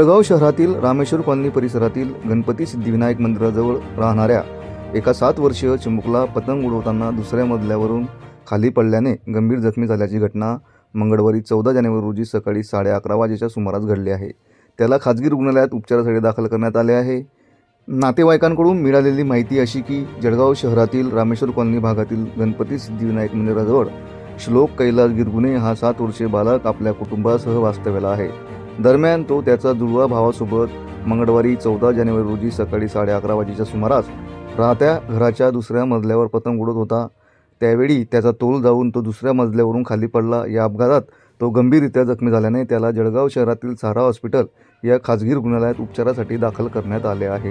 जळगाव शहरातील रामेश्वर कॉलनी परिसरातील गणपती सिद्धिविनायक मंदिराजवळ राहणाऱ्या एका सात वर्षीय चिमुकला पतंग उडवताना दुसऱ्या मजल्यावरून खाली पडल्याने गंभीर जखमी झाल्याची घटना मंगळवारी चौदा जानेवारी रोजी सकाळी साडे अकरा वाजेच्या सुमारास घडली आहे. त्याला खाजगी रुग्णालयात उपचारासाठी दाखल करण्यात आले आहे. नातेवाईकांकडून मिळालेली माहिती अशी की जळगाव शहरातील रामेश्वर कॉलनी भागातील गणपती सिद्धिविनायक मंदिराजवळ श्लोक कैलास गिरगुने हा सात वर्षीय बालक आपल्या कुटुंबासह वास्तव्याला आहे. दरम्यान तो त्याचा जुळवा भावासोबत मंगळवारी चौदा जानेवारी रोजी सकाळी साडे अकरा वाजेच्या सुमारास राहत्या घराच्या दुसऱ्या मजल्यावर पतंग उडत होता. त्यावेळी त्याचा तोल जाऊन तो दुसऱ्या मजल्यावरून खाली पडला. या अपघातात तो गंभीररित्या जखमी झाल्याने त्याला जळगाव शहरातील सारा हॉस्पिटल या खाजगी रुग्णालयात उपचारासाठी दाखल करण्यात आले आहे.